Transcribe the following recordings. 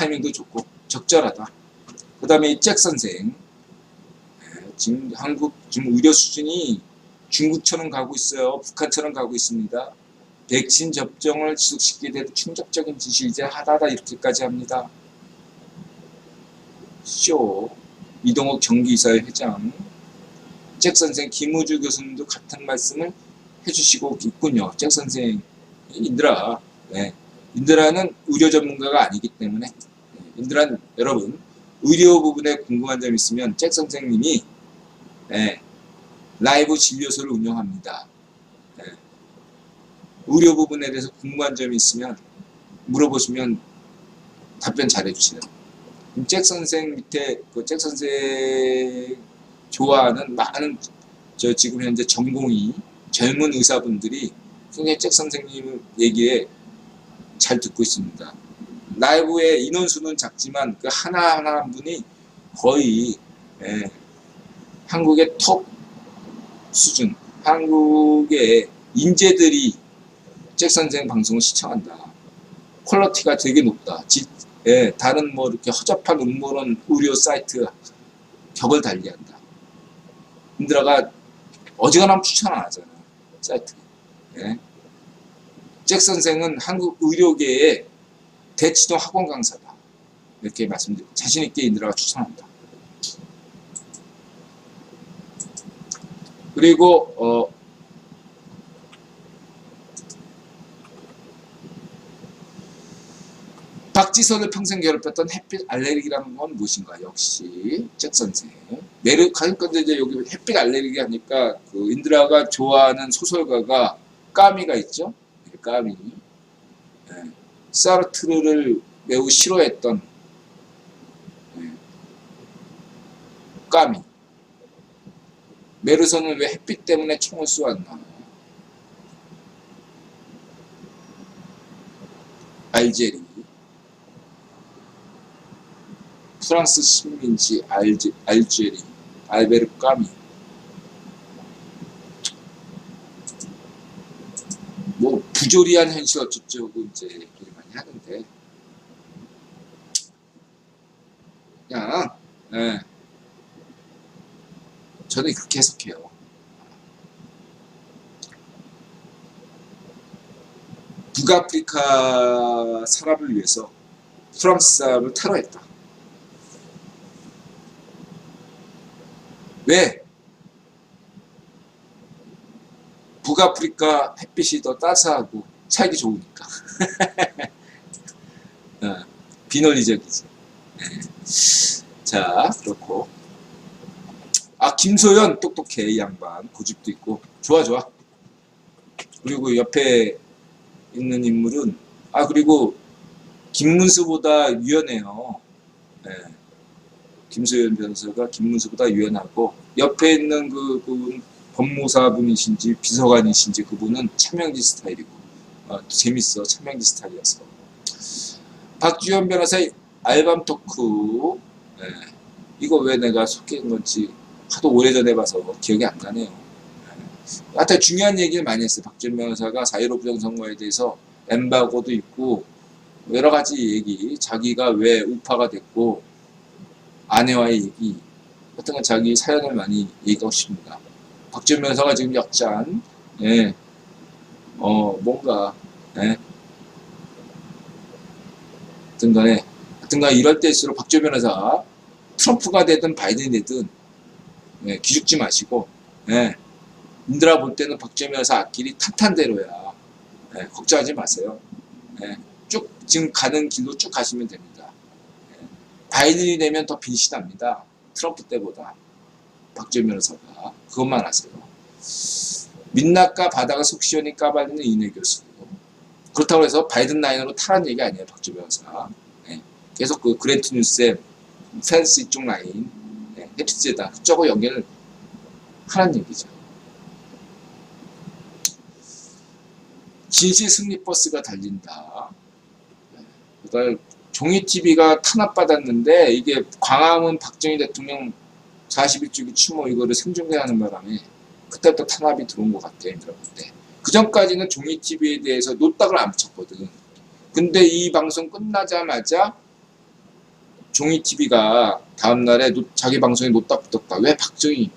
타이밍도 좋고 적절하다. 그 다음에 이잭 선생. 예, 지금 한국 지금 의료 수준이 중국처럼 가고 있어요. 북한처럼 가고 있습니다. 백신 접종을 지속시키게 되는 충격적인 지시 이제 하다하다 이렇게까지 합니다. 쇼 이동욱 경기이사회 회장 잭 선생 김우주 교수님도 같은 말씀을 해주시고 있군요. 잭 선생 인드라 네. 인드라는 의료 전문가가 아니기 때문에 네. 인드라는 여러분 의료 부분에 궁금한 점 있으면 잭 선생님이 네. 라이브 진료소를 운영합니다. 네. 의료 부분에 대해서 궁금한 점이 있으면 물어보시면 답변 잘해주세요. 잭 선생 밑에 그 잭 선생 좋아하는 많은 저 지금 현재 전공의 젊은 의사분들이 굉장히 잭 선생님 얘기에 잘 듣고 있습니다. 라이브의 인원수는 작지만 그 하나하나 한 분이 거의 예, 한국의 톱 수준, 한국의 인재들이 잭 선생 방송을 시청한다. 퀄리티가 되게 높다. 지- 예, 다른 뭐 이렇게 허접한 음모론 의료 사이트 격을 달리한다. 인드라가 어지간하면 추천 안 하잖아. 사이트. 예. 잭 선생은 한국 의료계의 대치동 학원 강사다. 이렇게 말씀드리고 자신있게 인드라가 추천한다. 그리고 어, 박지선을 평생 괴롭혔던 햇빛 알레르기라는 건 무엇인가? 역시 잭 선생. 메르 그러니까 이제 여기 햇빛 알레르기 하니까 그 인드라가 좋아하는 소설가가 까미가 있죠. 네, 까미. 네. 사르트르를 매우 싫어했던 네. 까미. 메르선은 왜 햇빛 때문에 총을 쏘았나? 알제리. 프랑스 식민지 알제, 알제리. 알베르 까미. 뭐 부조리한 현실 어쩌고 이제 얘기를 많이 하는데 그냥 예. 저는 그렇게 해석해요. 북아프리카 사람을 위해서 프랑스 사람을 테러했다. 왜? 북아프리카 햇빛이 더 따스하고 살기 좋으니까. 어, 비논리적이지. 네. 자, 그렇고. 아, 김소연 똑똑해, 이 양반. 고집도 있고. 좋아, 좋아. 그리고 옆에 있는 인물은, 아, 그리고 김문수보다 유연해요. 네. 김소연 변호사가 김문수보다 유연하고, 옆에 있는 그, 그분, 법무사분이신지 비서관이신지 그분은 차명지 스타일이고, 어, 재밌어. 차명지 스타일이어서. 박주현 변호사의 알밤 토크, 네. 이거 왜 내가 속인 건지 하도 오래전에 봐서 기억이 안 나네요. 하여튼 중요한 얘기를 많이 했어요. 박준 변호사가 4.15 부정선거에 대해서 엠바고도 있고 여러 가지 얘기 자기가 왜 우파가 됐고 아내와의 얘기 같은 건 자기 사연을 많이 얘기하고 싶습니다. 박준 변호사가 지금 역잔 예, 어 뭔가 예, 하여튼 간에 하여튼 간에 이럴 때일수록 박준 변호사 트럼프가 되든 바이든이 되든 예, 기죽지 마시고 예, 인드라 볼 때는 박재민 여사 앞길이 탄탄대로야. 예, 걱정하지 마세요. 예, 쭉 지금 가는 길로 쭉 가시면 됩니다. 예, 바이든이 되면 더 빈신합니다. 트럼프 때보다 박재민 여사가 그것만 아세요. 민낯과 바다가 속 시원히 까발리는 이내 교수. 그렇다고 해서 바이든 라인으로 타란 얘기 아니에요, 박재민 여사. 예, 계속 그 그랜트 뉴스의 펜스 이쪽 라인, 예, 헵스제다 저거 연결을 하는 얘기죠. 진실 승리 버스가 달린다. 그러니까 종이 TV가 탄압받았는데 이게 광화문 박정희 대통령 41주기 추모 이거를 생중계하는 바람에 그때부터 탄압이 들어온 것 같아 얘들아 그때. 그 전까지는 종이 TV에 대해서 노딱을 안 붙였거든. 근데 이 방송 끝나자마자 종이 TV가 다음 날에 노- 자기 방송에 놓다 붙었다. 왜 박정희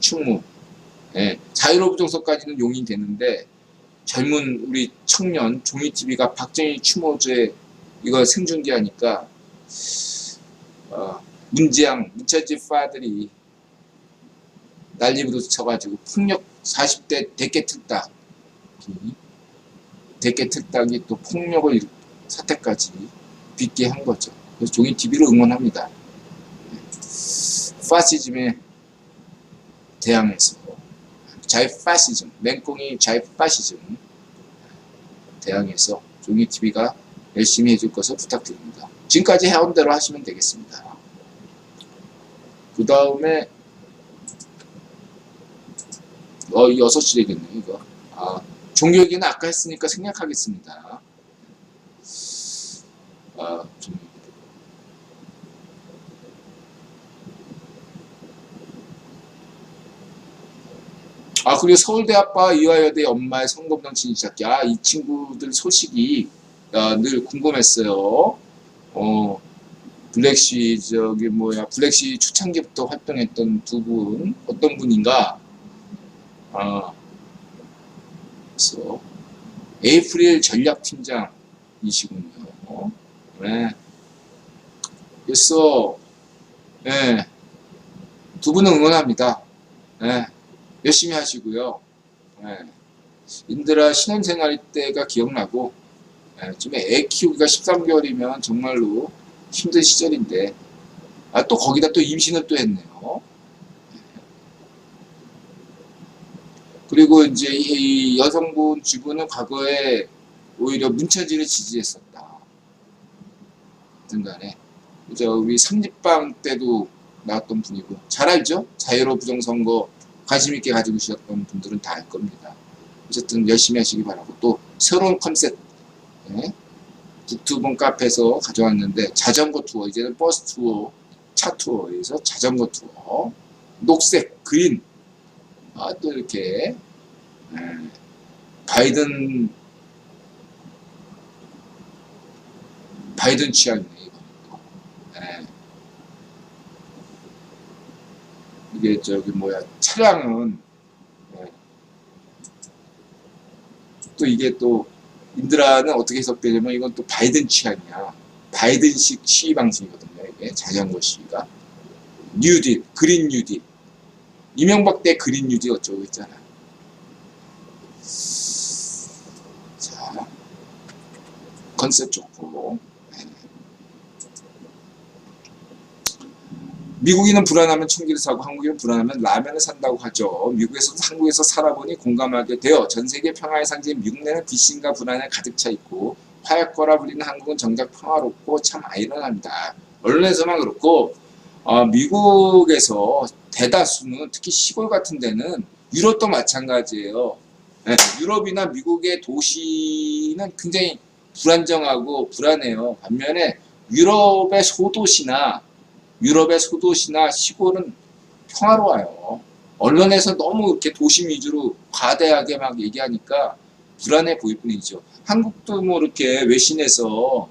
충무 예, 자유로부 정서까지는 용인이 되는데 젊은 우리 청년 종이 TV가 박정희 추모제 이거 생중계하니까 어, 문재양 문차지 파들이 난리부터 쳐가지고 폭력 40대 대깨 틀딱 대깨 틀딱이 또 폭력을 일- 사태까지 빚게 한 거죠. 그래서 종이 TV를 응원합니다. 파시즘에 대항해서 자유 파시즘, 맹꽁이 자유 파시즘 대항해서 종이 TV가 열심히 해줄 것을 부탁드립니다. 지금까지 해온 대로 하시면 되겠습니다. 그 다음에 어 6시 되겠네 이거. 아 종교기는 아까 했으니까 생략하겠습니다. 아 좀. 아 그리고 서울대 아빠 이화여대 엄마의 선거부장 진시작기 아 이 친구들 소식이 아, 늘 궁금했어요. 어 블랙시 저기 뭐야 블랙시 초창기부터 활동했던 두 분 어떤 분인가? 아 그래서 에이프릴 전략팀장이시군요. 어? 네. 그래서 네. 두 분은 응원합니다. 네. 열심히 하시고요. 네. 인드라 신혼생활 때가 기억나고 네. 좀애 키우기가 13개월이면 정말로 힘든 시절인데 아, 또 거기다 또 임신을 또 했네요. 그리고 이제 이 여성분 주부는 과거에 오히려 문천지를 지지했었다. 등간에 이제 우리 삼립방 때도 나왔던 분이고 잘 알죠? 자유로 부정선거 관심 있게 가지고 계셨던 분들은 다 알 겁니다. 어쨌든 열심히 하시기 바라고 또 새로운 컨셉 예? 북투본 카페에서 가져왔는데 자전거 투어 이제는 버스 투어 차 투어에서 자전거 투어 녹색 그린 아, 또 이렇게 예, 바이든 바이든 취향이네 예. 이게 저기 뭐야 차량은 예. 또 이게 또 인드라는 어떻게 해석되냐면 이건 또 바이든 취향이야. 바이든식 시위 방식이거든요 이게. 자전거 시위가. 뉴딜 그린 뉴딜 이명박 때 그린 뉴딜 어쩌고 했잖아 자 컨셉 좋고 네. 미국인은 불안하면 총기를 사고 한국인은 불안하면 라면을 산다고 하죠. 미국에서 한국에서 살아보니 공감하게 되어 전 세계 평화의 상징 미국 내는 비신과 불안에 가득 차 있고 화약 거라 불리는 한국은 정작 평화롭고 참 아이러니합니다. 언론에서만 그렇고 어, 미국에서 대다수는 특히 시골 같은 데는 유럽도 마찬가지예요. 네, 유럽이나 미국의 도시는 굉장히 불안정하고 불안해요. 반면에 유럽의 소도시나 유럽의 소도시나 시골은 평화로워요. 언론에서 너무 이렇게 도심 위주로 과대하게 막 얘기하니까 불안해 보일 뿐이죠. 한국도 뭐 이렇게 외신에서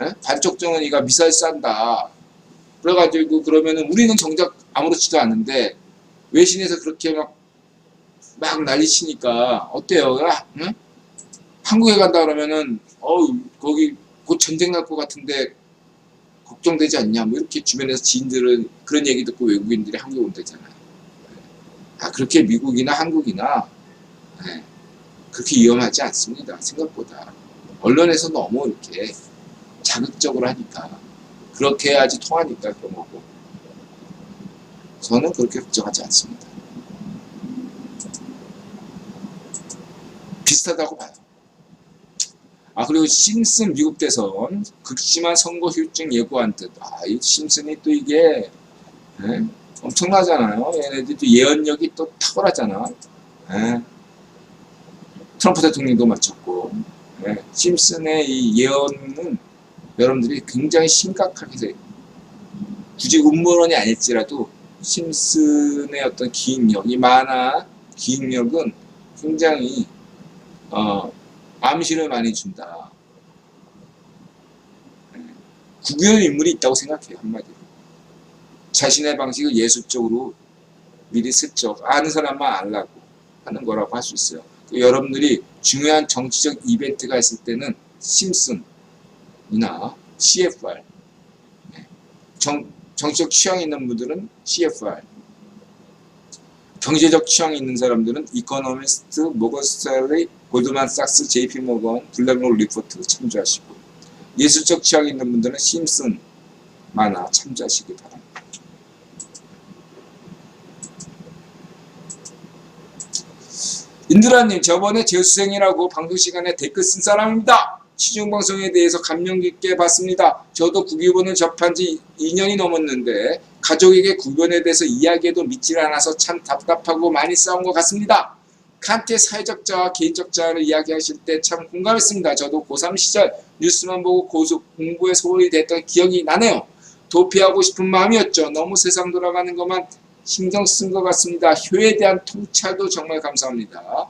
예? 반쪽 정은이가 미사일 싼다. 그래가지고 그러면은 우리는 정작 아무렇지도 않은데 외신에서 그렇게 막, 막 난리 치니까 어때요? 야, 응? 한국에 간다 그러면은 어 거기 곧 전쟁 날 것 같은데 걱정되지 않냐 뭐 이렇게 주변에서 지인들은 그런 얘기 듣고 외국인들이 한국에 온다잖아요. 아 그렇게 미국이나 한국이나 네, 그렇게 위험하지 않습니다. 생각보다 언론에서 너무 이렇게 자극적으로 하니까 그렇게 해야지 통하니까 그런 거고 저는 그렇게 걱정하지 않습니다. 비슷하다고 봐요. 아 그리고 심슨 미국 대선 극심한 선거 휴증 예고한 듯. 아이 심슨이 또 이게 예? 엄청나잖아요. 얘네들이 또 예언력이 또 탁월하잖아. 예? 트럼프 대통령도 마쳤고 예? 심슨의 이 예언은 여러분들이 굉장히 심각하게 돼. 굳이 음모론이 아닐지라도 심슨의 어떤 기획력, 이 만화 기획력은 굉장히 어, 암시를 많이 준다. 네. 구규는 인물이 있다고 생각해요 한마디로 자신의 방식을 예술적으로 미리 슬쩍 아는 사람만 알라고 하는 거라고 할 수 있어요 그 여러분들이 중요한 정치적 이벤트가 있을 때는 심슨이나 CFR 네. 정, 정치적 취향이 있는 분들은 CFR 경제적 취향이 있는 사람들은 이코노미스트, 모건 스탠리, 골드만삭스, JP 모건, 블랙록 리포트 참조하시고 예술적 취향이 있는 분들은 심슨 만화 참조하시기 바랍니다. 인드라님 저번에 재수생이라고 방송 시간에 댓글 쓴 사람입니다. 시중 방송에 대해서 감명 깊게 봤습니다. 저도 구기본을 접한 지 2년이 넘었는데 가족에게 구변에 대해서 이야기해도 믿질 않아서 참 답답하고 많이 싸운 것 같습니다. 칸트의 사회적 자와 개인적 자를 이야기하실 때 참 공감했습니다. 저도 고3 시절 뉴스만 보고 고속 공부에 소홀히 됐던 기억이 나네요. 도피하고 싶은 마음이었죠. 너무 세상 돌아가는 것만 신경 쓴 것 같습니다. 효에 대한 통찰도 정말 감사합니다.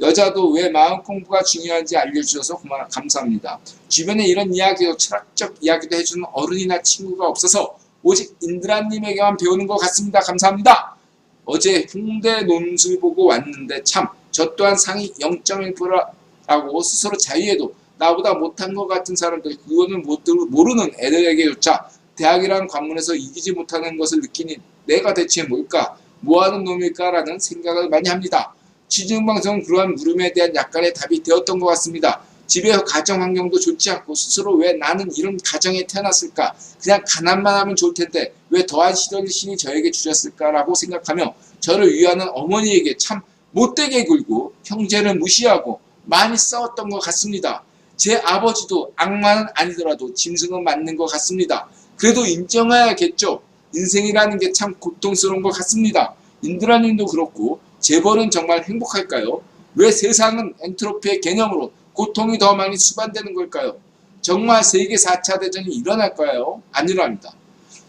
여자도 왜 마음 공부가 중요한지 알려주셔서 고마, 감사합니다. 주변에 이런 이야기도 철학적 이야기도 해주는 어른이나 친구가 없어서 오직 인드라님에게만 배우는 것 같습니다. 감사합니다. 어제 홍대 논술 보고 왔는데 참 저 또한 상위 0.1%라고 스스로 자유해도 나보다 못한 것 같은 사람들 그거는 못 모르는 애들에게조차 대학이라는 관문에서 이기지 못하는 것을 느끼니 내가 대체 뭘까 뭐하는 놈일까라는 생각을 많이 합니다. 취중방송은 그러한 물음에 대한 약간의 답이 되었던 것 같습니다. 집의 가정 환경도 좋지 않고 스스로 왜 나는 이런 가정에 태어났을까? 그냥 가난만 하면 좋을 텐데 왜 더한 시련을 신이 저에게 주셨을까라고 생각하며 저를 위하는 어머니에게 참 못되게 굴고 형제를 무시하고 많이 싸웠던 것 같습니다. 제 아버지도 악마는 아니더라도 짐승은 맞는 것 같습니다. 그래도 인정해야겠죠. 인생이라는 게 참 고통스러운 것 같습니다. 인드라님도 그렇고 재벌은 정말 행복할까요? 왜 세상은 엔트로피의 개념으로 고통이 더 많이 수반되는 걸까요? 정말 세계 4차 대전이 일어날까요? 안 일어납니다.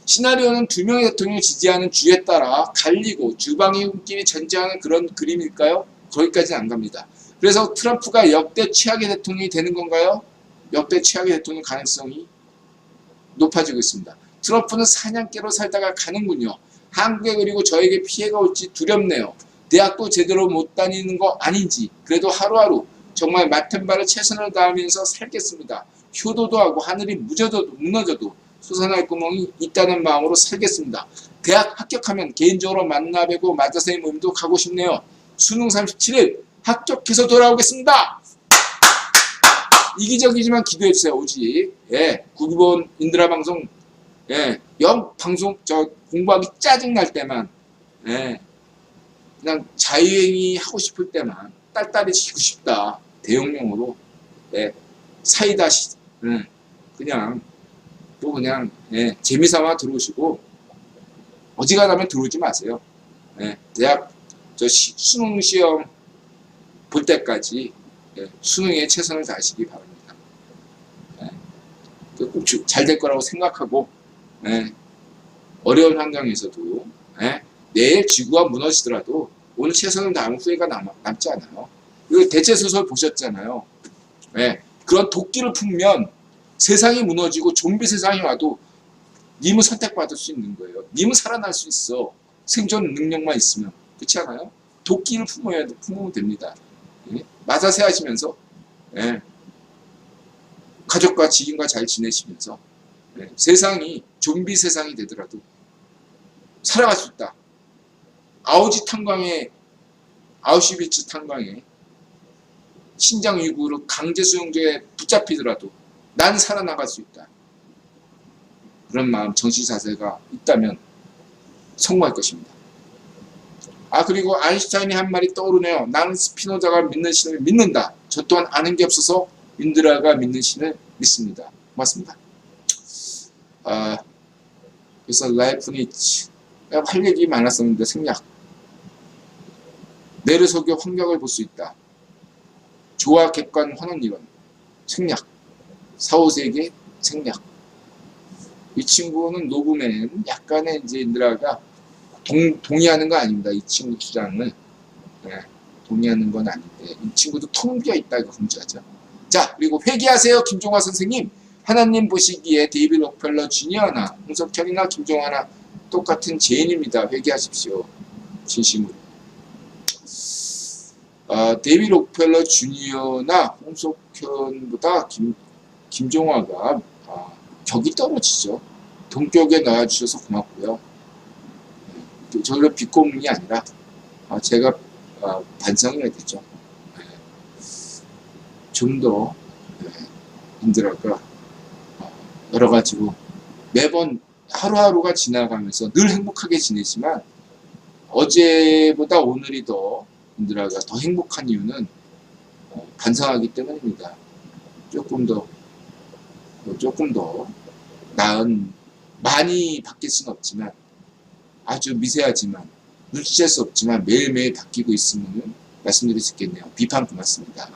시나리오는 두 명의 대통령을 지지하는 주에 따라 갈리고 주방위원끼리 전쟁하는 그런 그림일까요? 거기까지는 안 갑니다. 그래서 트럼프가 역대 최악의 대통령이 되는 건가요? 역대 최악의 대통령 가능성이 높아지고 있습니다. 트럼프는 사냥개로 살다가 가는군요. 한국에 그리고 저에게 피해가 올지 두렵네요. 대학도 제대로 못 다니는 거 아닌지 그래도 하루하루 정말 맡은 바를 최선을 다하면서 살겠습니다. 효도도 하고 하늘이 무져도 무너져도 솟아날 구멍이 있다는 마음으로 살겠습니다. 대학 합격하면 개인적으로 만나 뵈고 마자선생님 모임도 가고 싶네요. 수능 37일 합격해서 돌아오겠습니다. 이기적이지만 기도해 주세요. 오직 예 구기본 인드라 방송 예 영 방송 저 공부하기 짜증 날 때만 예 그냥 자유행위 하고 싶을 때만 딸딸이 치고 싶다 대용량으로 예 사이다 시 예, 그냥 또 그냥 예, 재미삼아 들어오시고 어지간하면 들어오지 마세요. 예, 대학 저 시, 수능 시험 볼 때까지 예, 수능에 최선을 다하시기 바랍니다. 예, 꼭잘 될 거라고 생각하고 예, 어려운 환경에서도 예, 내일 지구가 무너지더라도 오늘 최선을 다하면 후회가 남, 남지 않아요. 그리고 대체소설 보셨잖아요. 예, 그런 도끼를 품면 세상이 무너지고 좀비 세상이 와도 님은 선택받을 수 있는 거예요. 님은 살아날 수 있어. 생존 능력만 있으면. 그렇지 않아요? 도끼를 품어야 품으면 됩니다. 예? 마사세 하시면서 예. 가족과 지인과 잘 지내시면서 예. 세상이 좀비 세상이 되더라도 살아갈 수 있다. 아우지 탄광에 아우슈비츠 탄광에 신장 위구르 강제 수용소에 붙잡히더라도 난 살아나갈 수 있다. 그런 마음, 정신 자세가 있다면 성공할 것입니다. 아 그리고 아인슈타인이 한 말이 떠오르네요. 나는 스피노자가 믿는 신을 믿는다. 저 또한 아는 게 없어서 인드라가 믿는 신을 믿습니다. 고맙습니다. 아, 그래서 라이프니치 할 얘기 많았었는데 생략 속여 환경을 볼 수 있다. 조화 객관 환원 이론 생략 사후세계 생략 이 친구는 녹음엔 약간의 이제 인드라가 동, 동의하는 거 아닙니다. 이 친구 주장을 네, 동의하는 건 아닌데 이 친구도 텅 비어 있다 이거 문제하죠. 자 그리고 회개하세요 김종화 선생님 하나님 보시기에 데이비 록펠러 주니어나 홍석현이나 김종환나 똑같은 죄인입니다. 회개하십시오. 진심으로. 아, 데이비 록펠러 주니어나 홍석현보다 김, 김종화가 아, 격이 떨어지죠. 동격에 나와주셔서 고맙고요. 네, 저희가 비꼬문이 아니라 아, 제가 아, 반성해야 되죠. 네. 좀더 네, 힘들어가 여러 가지로 매번 하루하루가 지나가면서 늘 행복하게 지내지만 어제보다 오늘이 더 인드라가 더 행복한 이유는 어, 반성하기 때문입니다. 조금 더 어, 조금 더 나은 많이 바뀔 수는 없지만 아주 미세하지만 눈치챌 수 없지만 매일매일 바뀌고 있으면 말씀드릴 수 있겠네요. 비판 고맙습니다.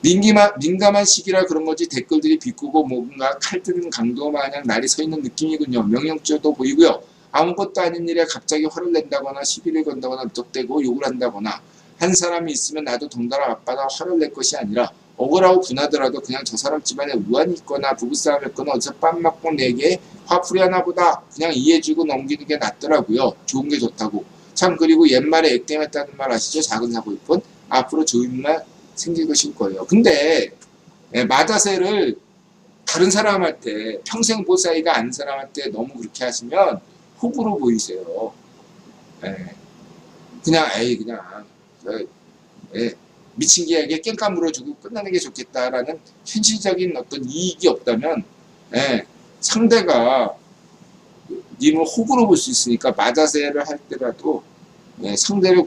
민기만, 민감한 시기라 그런 거지 댓글들이 비꼬고 뭔가 칼 뜨는 강도 마냥 날이 서 있는 느낌이군요. 명령조도 보이고요. 아무것도 아닌 일에 갑자기 화를 낸다거나 시비를 건다거나 무턱대고 욕을 한다거나 한 사람이 있으면 나도 덩달아 앞받아 화를 낼 것이 아니라 억울하고 분하더라도 그냥 저 사람 집안에 우환이 있거나 부부싸움 했거나 어디서 빰 맞고 내게 화풀이 하나 보다 그냥 이해해주고 넘기는 게 낫더라고요. 좋은 게 좋다고. 참 그리고 옛말에 액땜했다는 말 아시죠? 작은 사고일 뿐 앞으로 좋은 일만 생길 것일 거예요. 근데 예, 마다세를 다른 사람한테 평생 볼 사이가 아닌 사람한테 너무 그렇게 하시면 호구로 보이세요. 예, 그냥 에이 그냥 저, 예, 미친 개에게 깽까 물어주고 끝나는 게 좋겠다라는 현실적인 어떤 이익이 없다면 예, 상대가 님을 호구로 볼 수 있으니까 마다세를 할 때라도 예, 상대를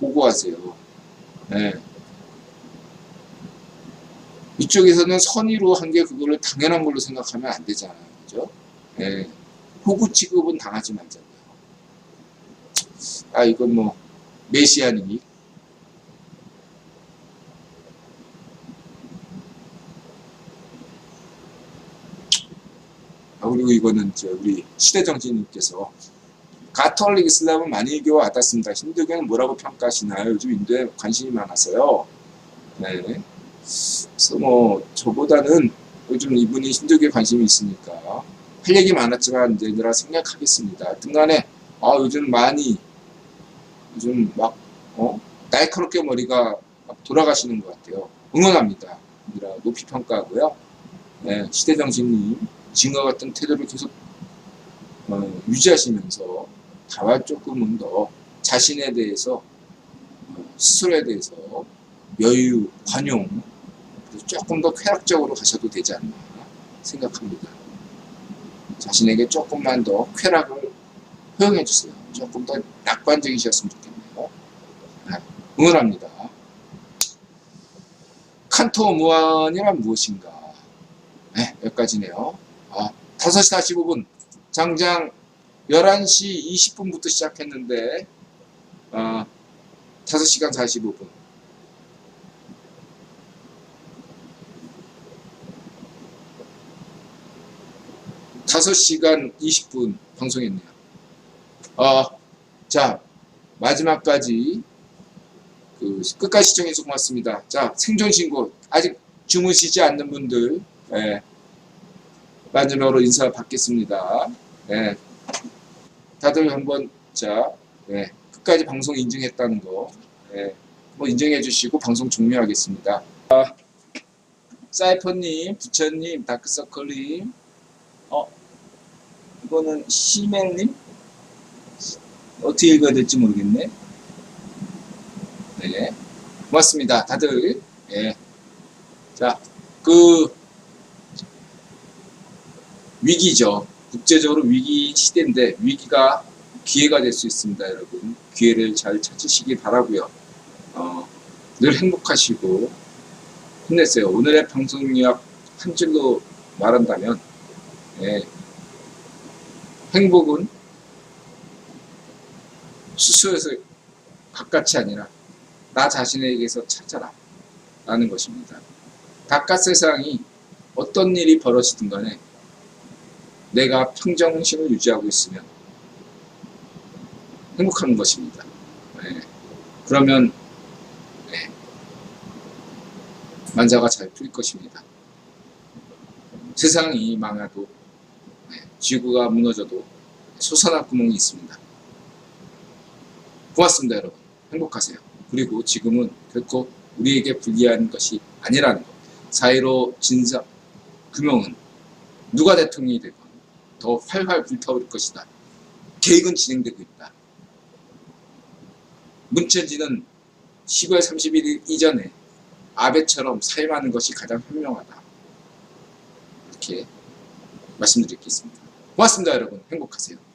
보고 하세요. 예. 이쪽에서는 선의로 한 게 그거를 당연한 걸로 생각하면 안 되잖아요. 그죠? 예. 호구 취급은 당하지 말자고요. 아, 이건 뭐, 메시아님이. 아, 그리고 이거는 저 우리 시대정신님께서 가톨릭 이슬람은 만일교와 같았습니다. 힌두교는 뭐라고 평가하시나요? 요즘 인도에 관심이 많아서요. 네. 그래서 뭐 저보다는 요즘 이분이 힌두교에 관심이 있으니까 할 얘기 많았지만 이제 얘들아 생략하겠습니다. 등간에 아 요즘 많이 요즘 막 어? 날카롭게 머리가 막 돌아가시는 것 같아요. 응원합니다. 얘들아 높이 평가하고요. 네, 시대 정신님 지금과 같은 태도를 계속 어, 유지하시면서 다만 조금은 더 자신에 대해서 어, 스스로에 대해서 여유, 관용 조금 더 쾌락적으로 가셔도 되지 않나 생각합니다. 자신에게 조금만 더 쾌락을 허용해 주세요. 조금 더 낙관적이셨으면 좋겠네요. 네, 응원합니다. 칸토 무한이란 무엇인가? 네, 여기까지네요. 아, 5시 45분. 장장 11시 20분부터 시작했는데, 아, 5시간 45분. 5시간 20분 방송했네요. 어, 자, 마지막까지 그 끝까지 시청해서 고맙습니다. 자, 생존 신고 아직 주무시지 않는 분들 예, 마지막으로 인사 받겠습니다. 예, 다들 한번 자, 예, 끝까지 방송 인증했다는 거, 예, 뭐 인정해 주시고 방송 종료하겠습니다. 아, 사이퍼님, 부처님, 다크서클님, 어, 이거는 시멜님? 어떻게 읽어야 될지 모르겠네. 네. 고맙습니다. 다들. 예. 자, 그, 위기죠. 국제적으로 위기 시대인데, 위기가 기회가 될 수 있습니다, 여러분. 기회를 잘 찾으시기 바라고요 어, 늘 행복하시고, 힘내세요. 오늘의 방송 요약 한 줄로 말한다면, 예. 행복은 수수에서 바깥이 아니라 나 자신에게서 찾아라 라는 것입니다. 바깥 세상이 어떤 일이 벌어지든 간에 내가 평정심을 유지하고 있으면 행복한 것입니다. 네. 그러면 네. 만자가 잘 풀릴 것입니다. 세상이 망해도 네, 지구가 무너져도 솟아날 구멍이 있습니다. 고맙습니다, 여러분. 행복하세요. 그리고 지금은 결코 우리에게 불리한 것이 아니라는 것. 사이로 진상 규명은 누가 대통령이 되건 더 활활 불타오를 것이다. 계획은 진행되고 있다. 문천지는 10월 31일 이전에 아베처럼 사임하는 것이 가장 현명하다. 이렇게 말씀드리겠습니다. 고맙습니다, 여러분. 행복하세요.